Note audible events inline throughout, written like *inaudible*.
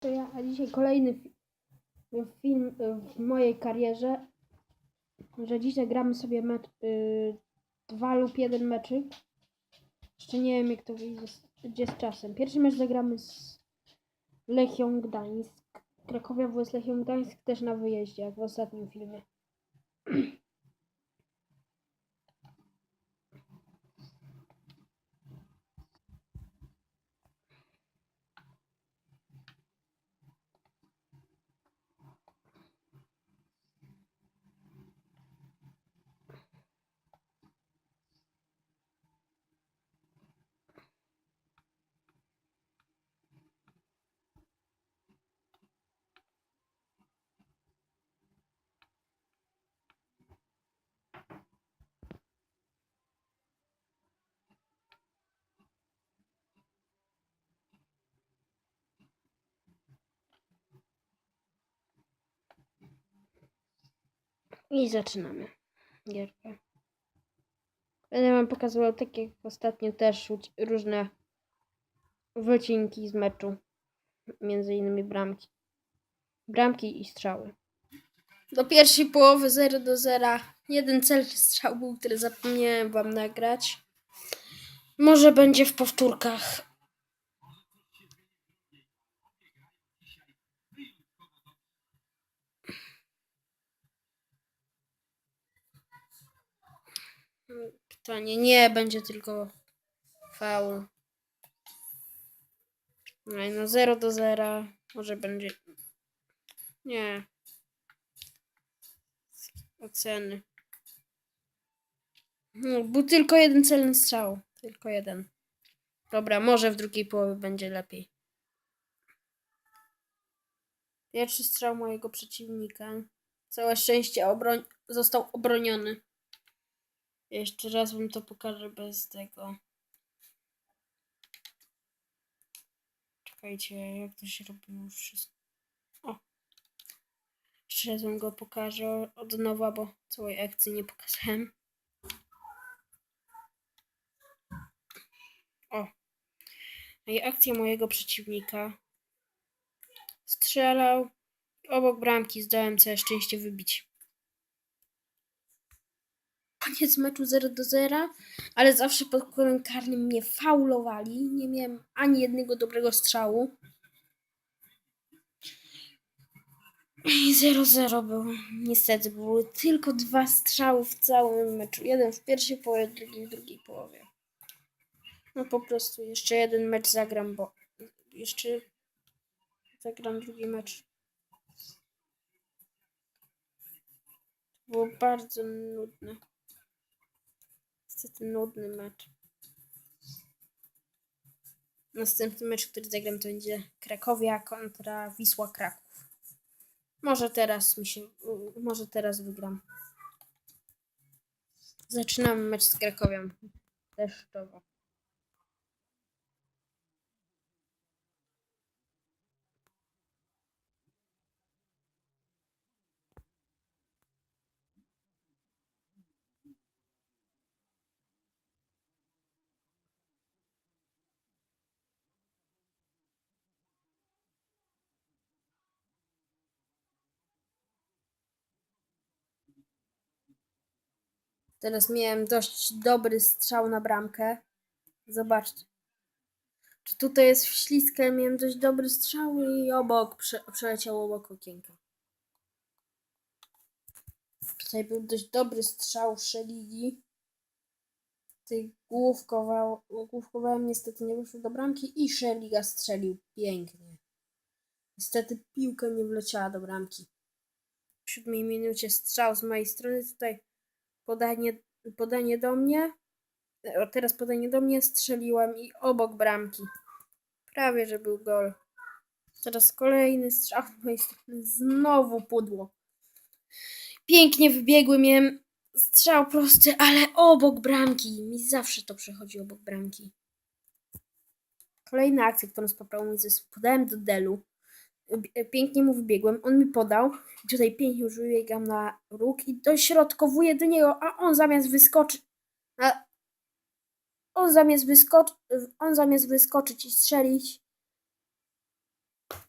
To ja, a dzisiaj kolejny fi- film y, w mojej karierze, że dzisiaj gramy sobie mecz, y, dwa lub jeden meczyk. Jeszcze nie wiem jak to wyjdzie z, gdzie z czasem. Pierwszy mecz zagramy z Lechią Gdańsk. Krakowia WS Lechią Gdańsk też na wyjeździe, jak w ostatnim filmie. *clears throat* I zaczynamy gierkę. Będę wam pokazywał tak jak ostatnio też różne wycinki z meczu. Między innymi bramki. Bramki i strzały. Do pierwszej połowy 0 do 0. Jeden celny strzał był, który zapomniałem wam nagrać. Może będzie w powtórkach. Pytanie nie, będzie tylko faul. No, i no 0 do 0. Może będzie. Nie. Oceny. No, był tylko jeden celny strzał. Tylko jeden. Dobra, może w drugiej połowie będzie lepiej. Pierwszy strzał mojego przeciwnika. Całe szczęście obroń został obroniony. Jeszcze raz wam to pokażę bez tego. Czekajcie, jak to się robiło wszystko. O! Jeszcze raz wam go pokażę od nowa, bo całej akcji nie pokazałem. O! No i akcja mojego przeciwnika. Strzelał. Obok bramki zdałem całe szczęście wybić. Koniec meczu 0 do 0, ale zawsze pod kolem karnym mnie faulowali. Nie miałem ani jednego dobrego strzału. I 0-0 był. Niestety były tylko dwa strzały w całym meczu. Jeden w pierwszej połowie, drugi w drugiej połowie. No po prostu jeszcze jeden mecz zagram, bo jeszcze zagram drugi mecz. Było bardzo nudne. Niestety nudny mecz. Następny mecz, który zagram, to będzie Krakowia kontra Wisła Kraków. Może teraz mi się. Może teraz wygram. Zaczynamy mecz z Krakowią. Deszczowo. Teraz miałem dość dobry strzał na bramkę. Zobaczcie. Czy tutaj jest śliskie? Miałem dość dobry strzał i obok prze, przeleciał obok okienka. Tutaj był dość dobry strzał Szeligi. Tutaj główkował, główkowałem, niestety nie wyszło do bramki i Szeliga strzelił pięknie. Niestety piłka nie wleciała do bramki. W siódmej minucie strzał z mojej strony. Tutaj podanie, podanie do mnie. A teraz podanie do mnie strzeliłem i obok bramki. Prawie, że był gol. Teraz kolejny strzał z mojej strony. Znowu pudło. Pięknie wybiegły miałem strzał prosty, ale obok bramki. Mi zawsze to przechodzi obok bramki. Kolejna akcja, którą spoprawił mój zespół. Podałem do Delu. B- Pięknie mu wybiegłem. On mi podał. I tutaj pięknie już wybiegam na róg i dośrodkowuję do niego, a on zamiast wyskoczyć. On zamiast, wyskocz, on zamiast wyskoczyć i strzelić,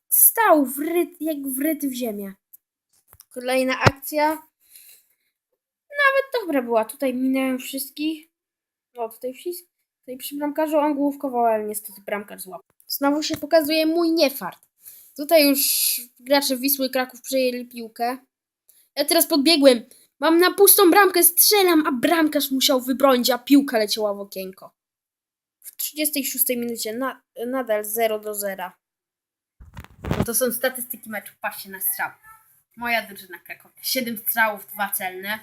stał wryt, jak wryty w ziemię. Kolejna akcja. Nawet dobra była. Tutaj minęłem wszystkich. O, tutaj wszystkich. Tutaj przy bramkarzu on główkował, ale niestety bramkarz złapał. Znowu się pokazuje mój niefart. Tutaj już gracze Wisły Kraków przejęli piłkę. Ja teraz podbiegłem. Mam na pustą bramkę, strzelam, a bramkarz musiał wybronić, a piłka leciała w okienko. W 36 minucie na, nadal 0 do 0. No to są statystyki meczu. Patrzcie na strzał. Moja drużyna Krakowia. 7 strzałów, 2 celne.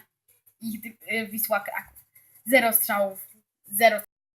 I y, Wisła Kraków. 0 strzałów, 0